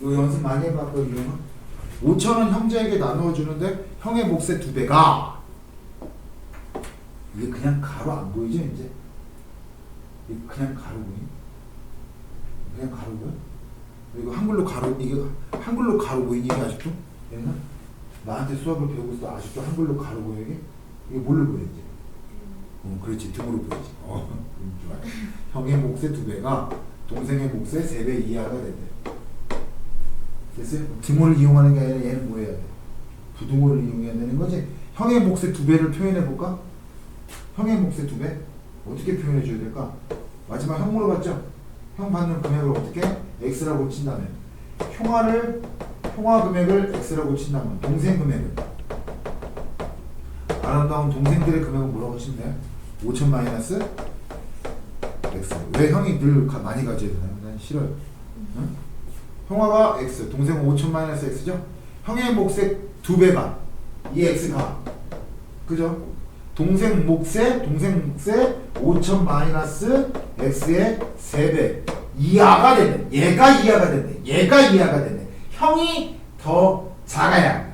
이거 연습 많이 해봤거든요. 5천 원 형제에게 나누어 주는데 형의 몫의 두 배가 이게 그냥 가로 안 보이죠 이제? 이게 그냥 가로 보이? 그냥 가로 보여? 이거 한글로 가로 이게 한글로 가로 보이니 이게 아직도? 얘는 나한테 수학을 배우고 있어 아직도 한글로 가로 보여 이게? 이게 뭘로 보여 이제? 어, 그렇지 등으로 보이지. 어, 음, 좋아. 형의 몫의 두 배가 동생의 몫의 세 배 이하가 된대. 됐어요? 등호를 이용하는 게 아니라 얘는 뭐 해야 돼? 부등호를 이용해야 되는 거지. 형의 몫의 두 배를 표현해 볼까? 형의 몫의 두 배? 어떻게 표현해 줘야 될까? 마지막 형 물어봤죠? 형 받는 금액을 어떻게? x라고 친다면 형아를 형아 금액을 x라고 친다면 동생 금액을 아름다운 동생들의 금액은 뭐라고 친대? 5천 마이너스 x 왜 형이 늘 가- 많이 가져야 되나요? 난 싫어요 응? 형아가 x 동생은 5천 마이너스 x죠? 형의 몫의 두 배가 이 x가 그죠? 동생 몫의 동생 몫의 5천 마이너스 x의 3배. 이하가 되네. 얘가 이하가 되네. 얘가 이하가 되네. 형이 더 작아야